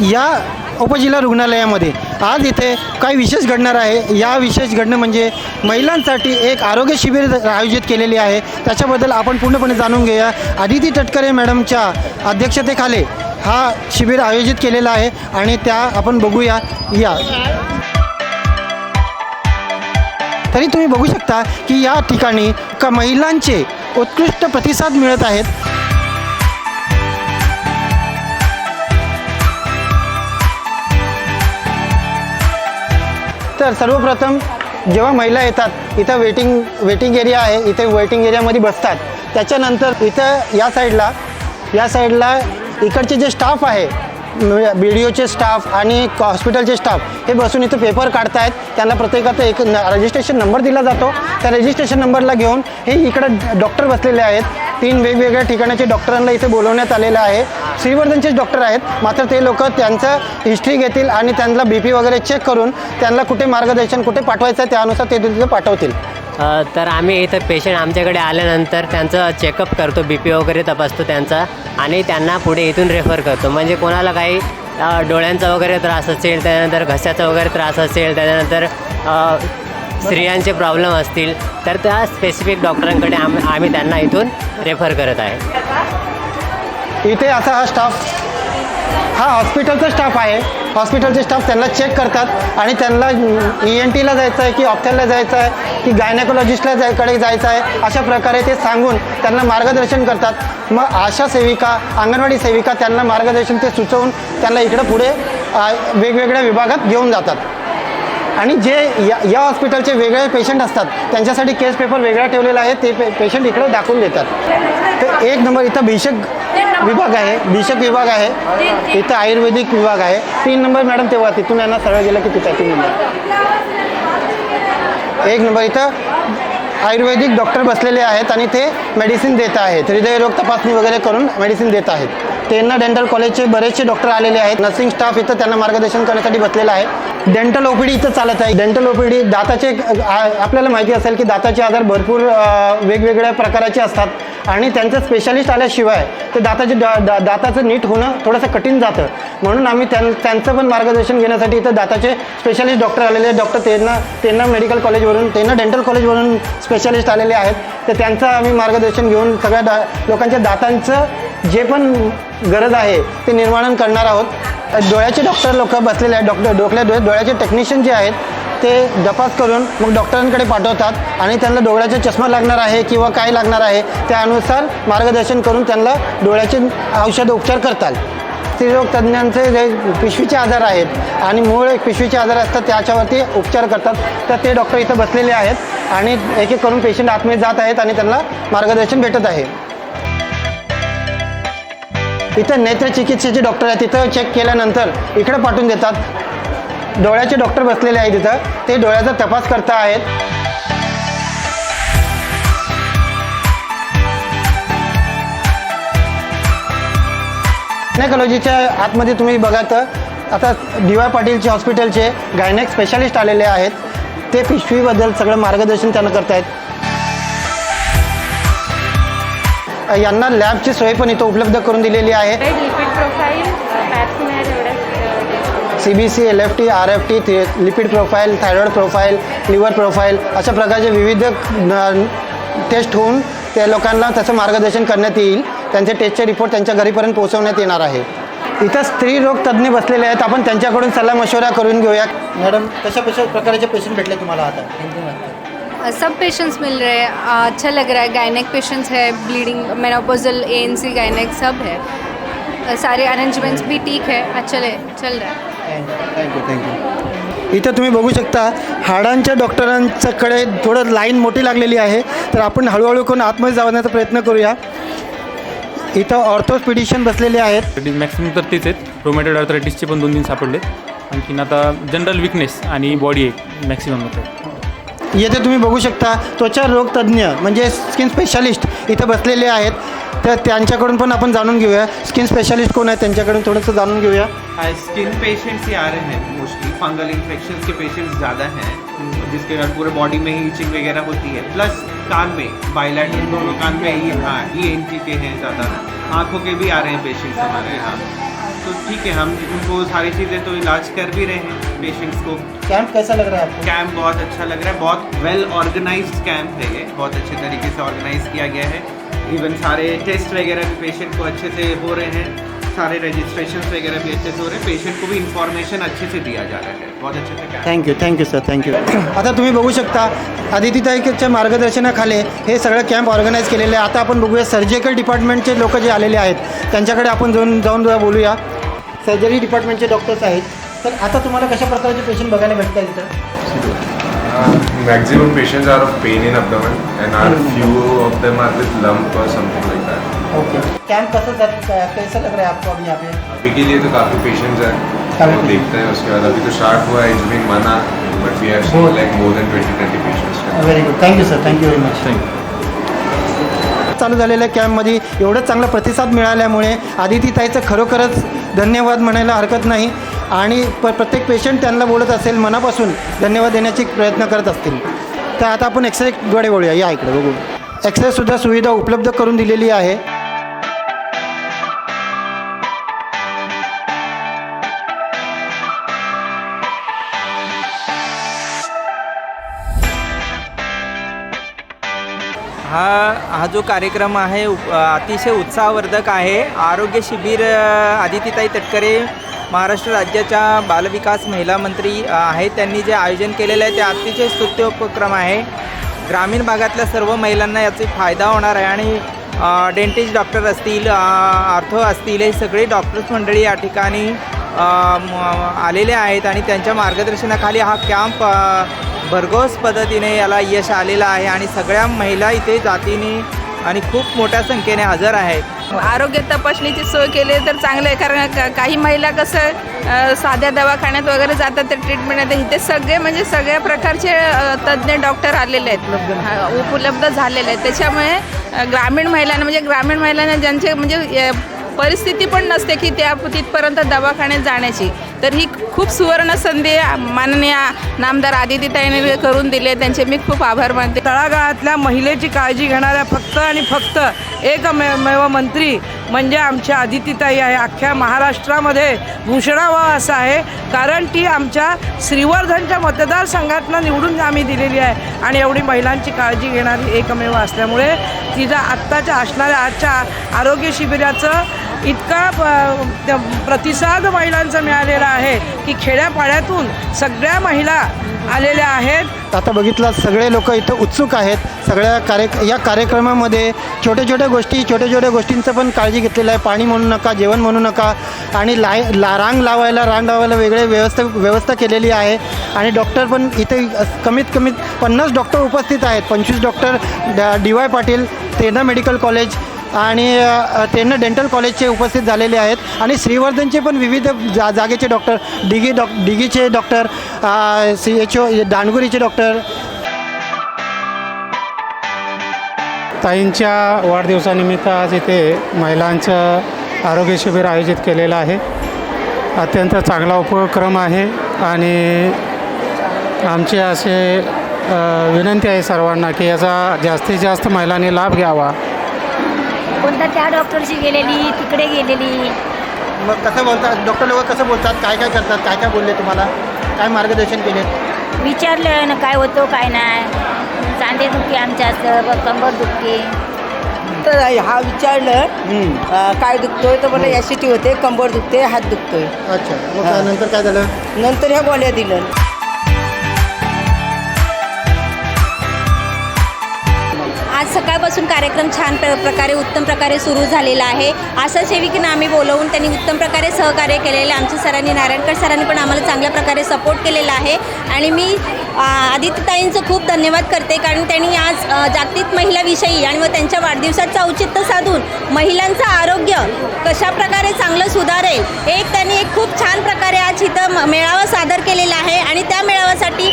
या उपजिल्हा रुग्णालयामध्ये आज इथे काही विशेष घडणार आहे. या विशेष घडणं म्हणजे महिलांसाठी एक आरोग्य शिबिर आयोजित केलेली आहे. त्याच्याबद्दल आपण पूर्णपणे जाणून घेऊया. आदिती तटकरे मॅडमच्या अध्यक्षतेखाली हा शिबिर आयोजित केलेला आहे आणि त्या आपण बघूया. या. तरी तुम्ही बघू शकता की या ठिकाणी का महिलांचे उत्कृष्ट प्रतिसाद मिळत आहेत. तर सर्वप्रथम जेव्हा महिला येतात इथं वेटिंग वेटिंग एरिया आहे इथे वेटिंग एरियामध्ये बसतात. त्याच्यानंतर इथं या साईडला या साईडला इकडचे जे स्टाफ आहे बी डी ओचे स्टाफ आणि हॉस्पिटलचे स्टाफ हे बसून इथं पेपर काढतायत. त्यांना प्रत्येकाचा एक रजिस्ट्रेशन नंबर दिला जातो. त्या रजिस्ट्रेशन नंबरला घेऊन हे इकडं डॉक्टर बसलेले आहेत. तीन वेगवेगळ्या ठिकाणाचे डॉक्टरांना इथे बोलवण्यात आलेलं आहे. श्रीवर्धनचेच डॉक्टर आहेत. मात्र ते लोक त्यांचं हिस्ट्री घेतील आणि त्यांना बी पी वगैरे चेक करून त्यांना कुठे मार्गदर्शन कुठे पाठवायचं आहे त्यानुसार ते तिथे पाठवतील. तर आम्ही इथं पेशंट आमच्याकडे आल्यानंतर त्यांचं चेकअप करतो बी पी वगैरे तपासतो त्यांचा आणि त्यांना पुढे इथून रेफर करतो. म्हणजे कोणाला काही डोळ्यांचा वगैरे त्रास असेल त्याच्यानंतर घशाचा वगैरे त्रास असेल त्याच्यानंतर स्त्रियांचे प्रॉब्लेम असतील तर त्या स्पेसिफिक डॉक्टरांकडे आम आम्ही त्यांना इथून रेफर करत आहे. इथे असा हा स्टाफ हा हॉस्पिटलचा स्टाफ आहे. हॉस्पिटलचे स्टाफ त्यांना चेक करतात आणि त्यांना ई एन टीला जायचं आहे की ऑप्थलला जायचं आहे की गायनेकोलॉजिस्टला जायकडे जायचं आहे अशा प्रकारे ते सांगून त्यांना मार्गदर्शन करतात. मग आशा सेविका अंगणवाडी सेविका त्यांना मार्गदर्शन ते सुचवून त्यांना इकडं पुढे वेगवेगळ्या विभागात घेऊन जातात. आणि जे या या हॉस्पिटलचे वेगळे पेशंट असतात त्यांच्यासाठी केस पेपर वेगळा ठेवलेला आहे ते पे पेशंट इकडे दाखवून देतात. तर एक नंबर इथं भीषक विभाग आहे भीषक विभाग आहे. इथं आयुर्वेदिक विभाग आहे. तीन नंबर मॅडम तेव्हा तिथून यांना सरळ गेलं की तिथं तीन नंबर. एक नंबर इथं आयुर्वेदिक डॉक्टर बसलेले आहेत आणि ते मेडिसिन देत आहेत. हृदयरोग तपासणी वगैरे करून मेडिसिन देत आहेत. त्यांना डेंटल कॉलेजचे बरेचसे डॉक्टर आलेले आहेत. नर्सिंग स्टाफ इथं त्यांना मार्गदर्शन करण्यासाठी बसलेला आहे डेंटल ओपीडी इथं चालत आहे. डेंटल ओपीडी दाताचे आपल्याला माहिती असेल की दाताचे आजार भरपूर वेगवेगळ्या प्रकाराचे असतात आणि त्यांचं स्पेशालिस्ट आल्याशिवाय ते दाताचे दा- दा- दाताचं नीट होणं थोडंसं कठीण जातं. म्हणून आम्ही त्यां त्यांचं पण मार्गदर्शन घेण्यासाठी इथं दाताचे स्पेशालिस्ट डॉक्टर आलेले आहेत. डॉक्टर त्यांना त्यांना मेडिकल कॉलेजवरून त्यांना डेंटल कॉलेजवरून स्पेशालिस्ट आलेले आहेत तर त्यांचं आम्ही मार्गदर्शन घेऊन सगळ्या दा लोकांच्या दातांचं जे पण गरज आहे ते निर्माण करणार आहोत. डोळ्याचे डॉक्टर लोक बसलेले आहेत डॉक्टर डोकल्या डोळे डोळ्याचे टेक्निशियन जे आहेत ते तपास करून मग डॉक्टरांकडे पाठवतात आणि त्यांना डोळ्याचा चष्मा लागणार आहे किंवा काय लागणार आहे त्यानुसार मार्गदर्शन करून त्यांना डोळ्याचे औषध उपचार करतात. स्त्रीरोग तज्ज्ञांचे जे पिशवीचे आजार आहेत आणि मूळ एक पिशवीचे आजार असतात त्याच्यावरती उपचार करतात. तर ते डॉक्टर इथं बसलेले आहेत आणि एक एक करून पेशंट आतमध्ये जात आहेत आणि त्यांना मार्गदर्शन भेटत आहे. इथं नेत्र चिकित्सेचे डॉक्टर आहेत. तिथं चेक केल्यानंतर इकडे पाठवून देतात. डोळ्याचे डॉक्टर बसलेले आहेत तिथं ते डोळ्याचा तपास करता आहेत. गायनेकॉलॉजीच्या आतमध्ये तुम्ही बघा तर आता डी वाय पाटीलचे हॉस्पिटलचे गायनेक स्पेशालिस्ट आलेले आहेत. ते पिशवीबद्दल सगळं मार्गदर्शन त्यांना करतायत. यांना लॅबची सोय पण इथं उपलब्ध करून दिलेली आहे. C B C L F T R F T lipid profile thyroid profile liver profile अशा प्रकारचे विविध टेस्ट होऊन त्या लोकांना तसं मार्गदर्शन करण्यात येईल. त्यांचे टेस्टचे रिपोर्ट त्यांच्या घरीपर्यंत पोहोचवण्यात येणार आहे. इथं स्त्री रोग तज्ज्ञ बसलेले आहेत. आपण त्यांच्याकडून सल्ला मशवरा करून घेऊया. मॅडम कशा कशा प्रकारचे पेशंट भेटले तुम्हाला आता? सब पेशेंट्स मिल रहे हैं. अच्छा लग रहा है. गायनेक पेशेंट्स है bleeding menopausal A N C gynaec सब है. सारे अरेंजमेंट्स भी ठीक है. अच्छा ले चल रहा है. थँक्यू थँक्यू इथं तुम्ही बघू शकता हाडांच्या डॉक्टरांच्याकडे थोडं लाईन मोठी लागलेली आहे. तर आपण हळूहळू करून आतमध्ये जाण्याचा प्रयत्न करूया. इथं ऑर्थोस्पिडिशियन बसलेले आहेत. मॅक्सिमम तर तेच आहेत. रोमॅटोड आर्थरायटिसचे पण दोन तीन सापडलेत. आणखीन आता जनरल विकनेस आणि बॉडी एक मॅक्सिमम होतं. येथे तुम्ही बघू शकता त्वचा रोग तज्ज्ञ म्हणजे स्किन स्पेशालिस्ट इथं बसलेले आहेत. तर त्यांच्याकडून पण आपण जाणून घेऊया. स्किन स्पेशालिस्ट कोण आहे त्यांच्याकडून थोडंसं जाणून घेऊया. स्किन पेशेंट्स ही आ रहे हैं मोस्टली फंगल इन्फेक्शन के पेशेंट्स ज़्यादा हैं जिसके कारण पूरे बॉडी में ही इचिंग वगैरह होती है. प्लस कान में बाइलेटरल दोनों कान में ये हाँ एन टी के हैं ज़्यादा। आँखों के भी आ रहे हैं पेशेंट्स हमारे यहाँ तो तो ठीक है हम उनको सारी चीज़ें तो इलाज कर भी रहे हैं पेशेंट्स को। कैंप कैसा लग रहा है आपको? कैंप बहुत अच्छा लग रहा है बहुत वेल ऑर्गेनाइज कैंप है ये बहुत अच्छे तरीके से ऑर्गेनाइज किया गया है। इवन सारे टेस्ट वगैरह भी पेशेंट को अच्छे से हो रहे हैं। सारे रजिस्ट्रेशन वगैरह भी अच्छे से हो रहे हैं। पेशेंट को भी इंफॉर्मेशन अच्छे से दिया जा रहा है। बहुत अच्छे से thank you thank you sir thank you आता तुम्ही बघू शकता आदितीताईच्या मार्गदर्शनाखाली हे सगळं कॅम्प ऑर्गनाईज केलेले आहे. आता आपण बघूया सर्जिकल डिपार्टमेंटचे लोक जे आलेले आहेत त्यांच्याकडे आपण जाऊन जाऊन जरा बोलूया. सर्जरी डिपार्टमेंटचे डॉक्टर्स आहेत. तर आता तुम्हाला कशा प्रकारचे पेशंट बघायला भेटतात इथं? Patients are of pain in abdomen and are few of them are with lump or something like that. Okay. Camp कैसा चल- कैसा लग रहा है आपको अभी यहाँ पे? अभी के लिए तो काफ़ी पेशेंट्स हैं। काफी वो देखते हैं उसके बाद। अभी तो स्टार्ट हुआ है it's been but we have seen like more than 20 30 patients very good thank you sir thank you very much चालू झालेल्या कॅम्पमध्ये एवढं चांगला प्रतिसाद मिळाल्यामुळे आदितीताईचं खरोखरच धन्यवाद म्हणायला हरकत नाही. आणि प प्रत्येक पेशंट त्यांना बोलत असेल मनापासून धन्यवाद देण्याची प्रयत्न करत असतील. तर आता आपण एक्सरेकडे वळूया. या इकडे बघू. एक्सरेसुद्धा सुविधा उपलब्ध करून दिलेली आहे. हा हा जो कार्यक्रम आहे अतिशय उत्साहवर्धक आहे. आरोग्य शिबिर आदितीताई तटकरे महाराष्ट्र राज्याच्या बालविकास महिला मंत्री आहेत. त्यांनी जे आयोजन केलेलं आहे ते अतिशय स्तुत्य उपक्रम आहे. ग्रामीण भागातल्या सर्व महिलांना याचा फायदा होणार आहे आणि डेंटिस्ट डॉक्टर असतील आर्थो असतील हे सगळे डॉक्टर्स मंडळी या ठिकाणी आलेले आहेत आणि त्यांच्या मार्गदर्शनाखाली हा कॅम्प भरघोस पद्धतीने याला यश आलेलं आहे आणि सगळ्या महिला इथे जातीने आणि खूप मोठ्या संख्येने हजर आहेत. आरोग्य तपासणीची सोय केली तर चांगलं आहे कारण काही महिला कसं साध्या दवाखान्यात वगैरे जातात ते ट्रीटमेंट इथे सगळे म्हणजे सगळ्या प्रकारचे तज्ज्ञ डॉक्टर आलेले आहेत. उपलब्ध झालेले आहेत. त्याच्यामुळे ग्रामीण महिलांना म्हणजे ग्रामीण महिलांना ज्यांचे म्हणजे परिस्थिती पण नसते की त्या तिथपर्यंत दवाखान्यात जाण्याची. तर ही खूप सुवर्ण संधी माननीय नामदार आदितीताईने करून दिले. त्यांचे मी खूप आभार मानते. तळागाळातल्या महिलेची काळजी घेणाऱ्या फक्त आणि फक्त एकमेव मंत्री म्हणजे आमच्या आदितीताई आहे. अख्ख्या महाराष्ट्रामध्ये भूषणावा असं आहे. कारण ती आमच्या श्रीवर्धनच्या मतदारसंघातनं निवडून आम्ही दिलेली आहे. आणि एवढी महिलांची काळजी घेणारी एकमेव असल्यामुळे तिचा आत्ताच्या असणाऱ्या आजच्या आरोग्य शिबिराचं इतका प- प्रतिसाद महिलांचा मिळालेला आहे की खेड्यापाड्यातून सगळ्या महिला आलेल्या आहेत. आता बघितलं सगळे लोक इथं उत्सुक आहेत. सगळ्या कार्य या कार्यक्रमामध्ये छोट्या छोट्या गोष्टी छोट्या छोट्या गोष्टींचं पण काळजी घेतलेलं आहे. पाणी म्हणू नका जेवण म्हणू नका. आणि लाय ला रांग लावायला रांग लावायला वेगळे व्यवस्था व्यवस्था केलेली आहे. आणि डॉक्टर पण इथे कमीत कमीत पन्नास डॉक्टर उपस्थित आहेत. पंचवीस doctor D Y Patil Terna medical college आणि त्यांना डेंटल कॉलेजचे उपस्थित झालेले आहेत. आणि श्रीवर्धनचे पण विविध जा जागेचे डॉक्टर डिगी डॉक डिगीचे डॉक्टर सी एच ओ दांडगुरीचे डॉक्टर ताईंच्या वाढदिवसानिमित्त आज इथे महिलांचं आरोग्य शिबिर आयोजित केलेलं आहे. अत्यंत चांगला उपक्रम आहे आणि आमचे असे विनंती आहे सर्वांना की याचा जास्तीत जास्त महिलांनी लाभ घ्यावा. कोणता त्या डॉक्टरशी गेलेली तिकडे गेलेली? मग कसं बोलतात? डॉक्टर लोक कसं बोलतात? काय काय करतात? काय काय बोलले तुम्हाला? काय मार्गदर्शन केले? विचारलं ना काय होतो काय नाही. सांधे दुखी आमच्या असतं कंबर दुखी तर हा विचारलं अं, काय दुखतोय? तर मला ॲसिटी होते कंबर दुखते हात दुखतोय. अच्छा. मग नंतर काय झालं? नंतर ह्या गोळ्या दिलं आज सकाळपासून कार्यक्रम छान प्र प्रकारे उत्तम प्रकारे सुरू झालेला आहे. आशा सेविकांना आम्ही बोलवून त्यांनी उत्तम प्रकारे सहकार्य केलेले आमच्या सरांनी नारायणकर सरांनी पण आम्हाला चांगल्या प्रकारे सपोर्ट केलेला आहे. आणि मी आदित्यताईंचं खूप धन्यवाद करते कारण त्यांनी आज जागतिक महिलाविषयी आणि मग त्यांच्या वाढदिवसाचं औचित्य साधून महिलांचं आरोग्य कशा प्रकारे चांगलं सुधारेल एक त्यांनी एक खूप छान प्रकारे आज इथं मेळावा सादर केलेला आहे आणि त्या मेळाव्यासाठी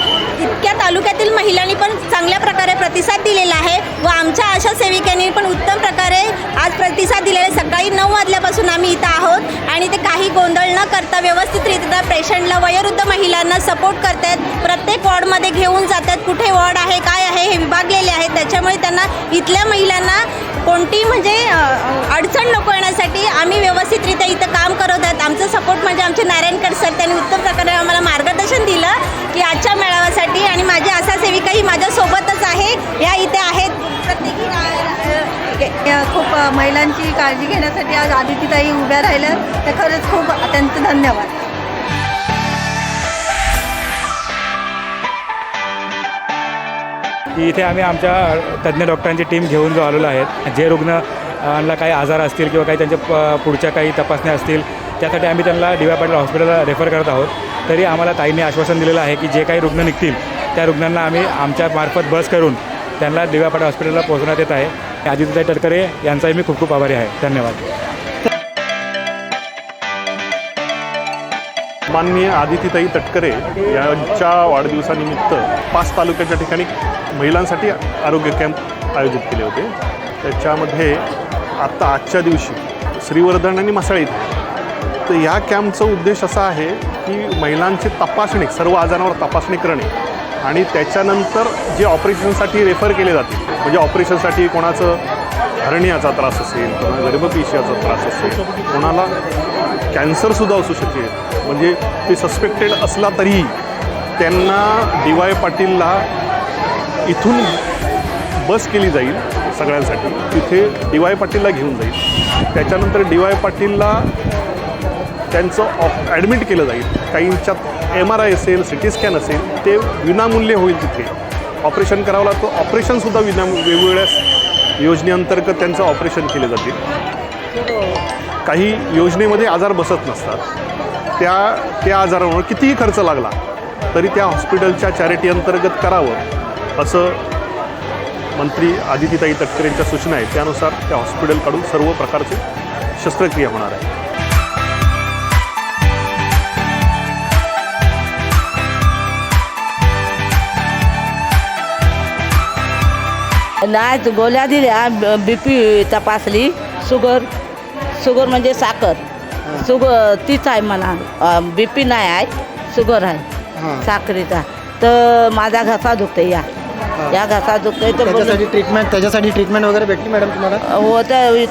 इतक्या तालुक्यातील महिलांनी पण चांगल्या प्रकारे प्रतिसाद दिलेला आहे व आमच्या आशा सेविकांनी पण उत्तम प्रकारे आज प्रतिसाद दिलेला आहे. सकाळी नऊ वाजल्यापासून आम्ही इथं आहोत आणि ते काही गोंधळ न करता व्यवस्थितरित्या पेशंटला वयोवृद्ध महिलांना सपोर्ट करतायत. प्रत्येक वॉर्डमध्ये घेऊन जातात. कुठे वॉर्ड आहे काय आहे हे विभागलेले आहेत. त्याच्यामुळे त्यांना इथल्या महिलांना कोणती म्हणजे अडचण नको येण्यासाठी आम्ही व्यवस्थितरित्या इथं काम करत आहेत. आमचं सपोर्ट म्हणजे आमचे नारायणकर सर त्यांनी उत्तम प्रकारे आम्हाला मार्गदर्शन दिलं की आजच्या मेळाव्यासाठी आणि माझी आशा सेविका ही माझ्यासोबतच आहे. या इथे आहेत. प्रत्येकी खूप महिलांची काळजी घेण्यासाठी आज आदितीताई उभ्या राहिल्या. तर खरंच खूप त्यांचं धन्यवाद. की इथे आम्ही आमच्या तज्ज्ञ डॉक्टरांची टीम घेऊन जो आलेलो आहेत जे रुग्णांना काही आजार असतील किंवा काही त्यांच्या प- पुढच्या काही तपासण्या असतील त्यासाठी आम्ही त्यांना डी वाय पाटील हॉस्पिटलला रेफर करत आहोत. तरी आम्हाला ताईंनी आश्वासन दिलेलं आहे की जे काही रुग्ण निघतील त्या रुग्णांना आम्ही आमच्या मार्फत बस करून त्यांना डी वाय पाटील हॉस्पिटलला पोहोचण्यात येत आहे. आदित्यताई तटकरे यांचाही मी खूप खूप आभारी आहे. धन्यवाद. माननीय आदितीताई तटकरे यांच्या वाढदिवसानिमित्त पाच तालुक्याच्या ठिकाणी महिलांसाठी आरोग्य कॅम्प आयोजित केले होते. त्याच्यामध्ये आत्ता आजच्या दिवशी श्रीवर्धन आणि मसाळी तर या कॅम्पचा उद्देश असा आहे की महिलांची तपासणी सर्व आजारांवर तपासणी करणे आणि त्याच्यानंतर जे ऑपरेशनसाठी रेफर केले जाते म्हणजे ऑपरेशनसाठी कोणाचं हरणियाचा त्रास असेल कोणाला गर्भपेशीचा त्रास असेल कोणाला कॅन्सरसुद्धा असू शकेल म्हणजे ते सस्पेक्टेड असला तरी त्यांना डी वाय पाटीलला इथून बस केली जाईल सगळ्यांसाठी. तिथे डी वाय पाटीलला घेऊन जाईल. त्याच्यानंतर डी वाय पाटीलला त्यांचं ऑप ॲडमिट केलं जाईल. काहींच्यात एम आर आय असेल सी टी स्कॅन असेल ते विनामूल्य होईल तिथे. ऑपरेशन करावं लागतं. ऑपरेशनसुद्धा विना वेगवेगळ्या योजनेअंतर्गत त्यांचं ऑपरेशन केले जातील काही योजनेमध्ये आजार बसत नसतात. त्या त्या आजारावर कितीही खर्च लागला तरी त्या हॉस्पिटलच्या चॅरिटी अंतर्गत करावं असं मंत्री आदितीताई तटकरेंच्या सूचना आहेत. त्यानुसार त्या हॉस्पिटलकडून सर्व प्रकारचे शस्त्रक्रिया होणार आहे नाही गोळ्या दिल्या बी पी तपासली शुगर शुगर म्हणजे साखर. शुगर तीच आहे म्हणा. बी पी नाही आहे शुगर आहे. साखरेचा तर माझा घसा दुखते या. या घसा दुखते तर त्याच्यासाठी ट्रीटमेंट त्याच्यासाठी ट्रीटमेंट वगैरे भेटली मॅडम तुम्हाला? हो तर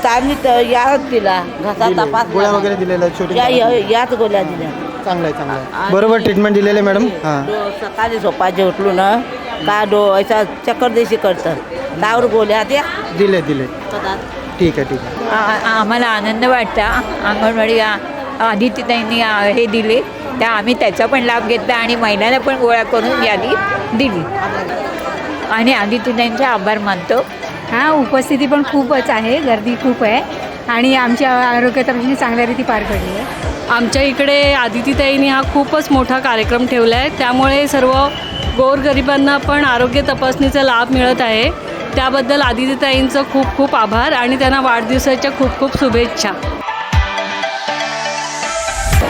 तर याच दिला. घसा. तपास गोळ्या वगैरे दिलेल्या आहेत, छोटी या या- याच गोळ्या दिल्या. चांगलं आहे चांगलं आहे. बरोबर ट्रीटमेंट दिलेले मॅडम हां. सकाळी झोपायचे उठलो ना का डो असा चक्कर देशी करतात. त्यावर गोळ्या त्या दिले दिले. ठीक आहे ठीक आहे. आ- आम्हाला आनंद वाटता अंगणवाडी आ- आदित्यताईंनी आ- हे दिले. त्या आम्ही त्याचा पण लाभ घेतला आणि महिलांना पण गोळा करून यादी दिली. आणि आदित्यताईंचे आभार मानतो. हां उपस्थिती पण खूपच आहे. गर्दी खूप आहे. आणि आमच्या आरोग्य तपासणी चांगल्या रीती पार पडली आहे. आमच्या इकडे आदितीताईंनी हा खूपच मोठा कार्यक्रम ठेवला आहे त्यामुळे सर्व गोरगरिबांना पण आरोग्य तपासणीचा लाभ मिळत आहे. त्याबद्दल आदितीताईंचं खूप खूप आभार आणि त्यांना वाढदिवसाच्या खूप खूप शुभेच्छा.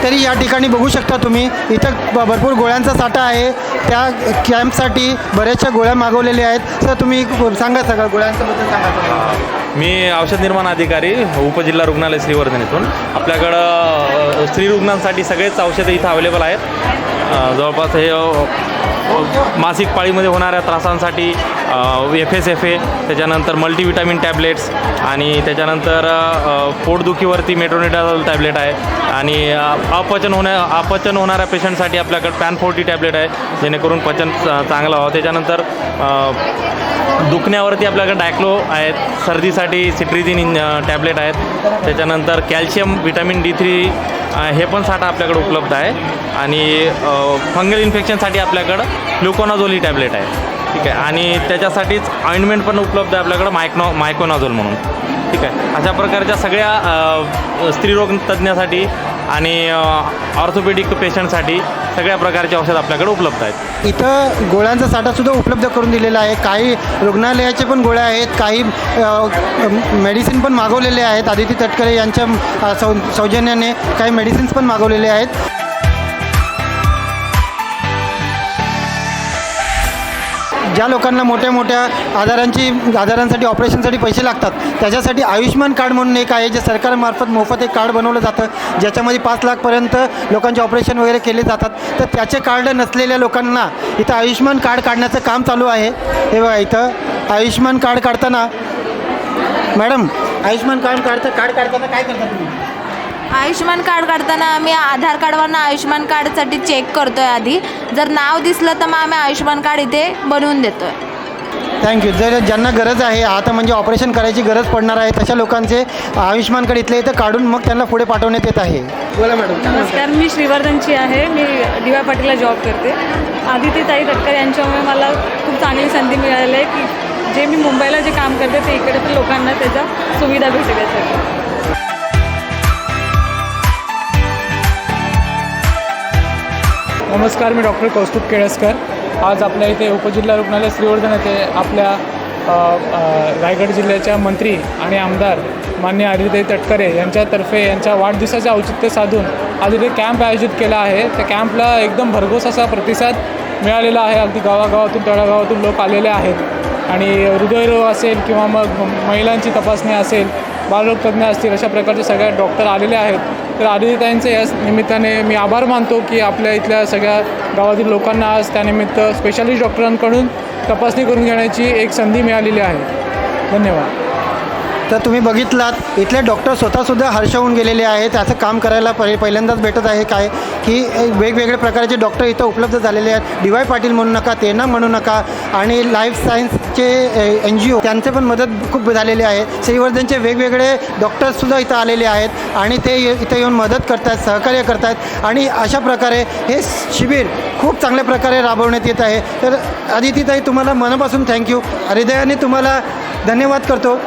तरी या ठिकाणी बघू शकता तुम्ही इथं भरपूर गोळ्यांचा साठा आहे. त्या कॅम्पसाठी बऱ्याचशा गोळ्या मागवलेल्या आहेत. सर तुम्ही सांगा सगळं गोळ्यांच्याबद्दल सांगा मी औषध निर्माण अधिकारी उपजिल्हा रुग्णालय श्रीवर्धन इथून. आपल्याकडं स्त्री रुग्णांसाठी सगळेच औषधं इथं अवेलेबल आहेत. जवळपास हे मासिक पाळीमध्ये होणाऱ्या त्रासांसाठी एफ एस एफ ए त्याच्यानंतर मल्टीविटामिन टॅबलेट्स आणि त्याच्यानंतर पोटदुखीवरती मेट्रोनिडाझोल टॅबलेट आहे आणि अपचन होण्या अपचन होणाऱ्या पेशंटसाठी आपल्याकडे पॅन फोर्टी टॅबलेट आहे जेणेकरून पचन चांगलं व्हावं. त्याच्यानंतर दुखण्यावरती आपल्याकडे डायक्लो आहेत सर्दीसाठी सिट्रिझिन इन टॅबलेट आहेत. त्याच्यानंतर कॅल्शियम विटॅमिन डी थ्री हे पण साठा आपल्याकडे उपलब्ध आहे. आणि फंगल इन्फेक्शनसाठी आपल्याकडं ग्लुकोनाझोल ही टॅबलेट आहे. ठीक आहे. आणि त्याच्यासाठीच ऑइंटमेंट पण उपलब्ध आहे आपल्याकडं मायक्नो मायकोनाझोल म्हणून. ठीक आहे. अशा प्रकारच्या सगळ्या स्त्रीरोग तज्ज्ञासाठी आणि ऑर्थोपेडिक पेशंटसाठी सगळ्या प्रकारचे औषध आपल्याकडे उपलब्ध आहेत. इथं गोळ्यांचा साठासुद्धा उपलब्ध करून दिलेला आहे. काही रुग्णालयाचे पण गोळ्या आहेत. काही मेडिसिन पण मागवलेले आहेत. आदिती तटकरे यांच्या सौ सौजन्याने काही मेडिसिन्स पण मागवलेले आहेत. ज्या लोकांना मोठ्या मोठ्या आजारांची आजारांसाठी ऑपरेशनसाठी पैसे लागतात त्याच्यासाठी आयुष्यमान कार्ड म्हणून एक आहे जे सरकारमार्फत मोफत एक कार्ड बनवलं जातं ज्याच्यामध्ये पाच लाखपर्यंत लोकांचे ऑपरेशन वगैरे केले जातात. तर त्याचे कार्ड नसलेल्या लोकांना इथं आयुष्यमान कार्ड काढण्याचं काम चालू आहे. हे बघा इथं आयुष्यमान कार्ड काढताना मॅडम आयुष्यमान कार्ड काढता कार्ड काढताना काय करता तुम्ही? आयुष्यमान कार्ड काढताना आम्ही आधार कार्डवरनं आयुष्यमान कार्डसाठी चेक करतो आहे आधी. जर नाव दिसलं तर मग आम्ही आयुष्यमान कार्ड इथे बनवून देतो आहे थँक्यू जर ज्यांना गरज आहे आता म्हणजे ऑपरेशन करायची गरज पडणार आहे तशा लोकांचे आयुष्यमान कार्ड इथले इथं काढून मग त्यांना पुढे पाठवण्यात येत आहे. बोला मॅडम. नमस्कार मी श्रीवर्धनची आहे. मी डी वाय पाटीलला जॉब करते. आदिती ताई तटकर यांच्यामुळे मला खूप चांगली संधी मिळाली आहे की जे मी मुंबईला जे काम करते ते इकडे पण लोकांना त्याचा सुविधा भेटेल यासाठी नमस्कार मी डॉक्टर कौस्तुभ केळसकर. आज आपल्या इथे उपजिल्हा रुग्णालय श्रीवर्धन येथे आपल्या रायगड जिल्ह्याच्या मंत्री आणि आमदार मान्य आदित्य तटकरे यांच्यातर्फे यांच्या वाढदिवसाचे औचित्य साधून आज इथे कॅम्प आयोजित केला आहे. त्या कॅम्पला एकदम भरघोस असा प्रतिसाद मिळालेला आहे. अगदी गावागावातून तळागावातून लोक आलेले आहेत. आणि हृदयरोग असेल किंवा मग महिलांची तपासणी असेल बालरोगतज्ञ असतील अशा प्रकारचे सगळ्या डॉक्टर आलेले आहेत. तर आदित्यताईंचे या निमित्ताने मी आभार मानतो की आपल्या इथल्या सगळ्या गावातील लोकांना आज त्यानिमित्त स्पेशालिस्ट डॉक्टरांकडून तपासणी करून घेण्याची एक संधी मिळालेली आहे. धन्यवाद. तर तुम्ही बघितलात इथले डॉक्टर स्वतःसुद्धा हर्ष होऊन गेलेले आहेत. असं काम करायला पहि पहिल्यांदाच भेटत आहे काय? की वेगवेगळ्या प्रकारचे डॉक्टर इथं उपलब्ध झालेले आहेत. डी वाय पाटील म्हणू नका तेना म्हणू नका आणि लाईफ सायन्सचे एन जी ओ त्यांचे पण मदत खूप झालेली आहे. श्रीवर्धनचे वेगवेगळे डॉक्टर्ससुद्धा इथं आलेले आहेत आणि ते ये- इथं येऊन मदत करत आहेत सहकार्य करत आहेत आणि अशा प्रकारे हे शिबिर खूप चांगल्या प्रकारे राबवण्यात येत आहे. तर आदितीताई तुम्हाला मनापासून थँक्यू हृदयाने तुम्हाला धन्यवाद करतो.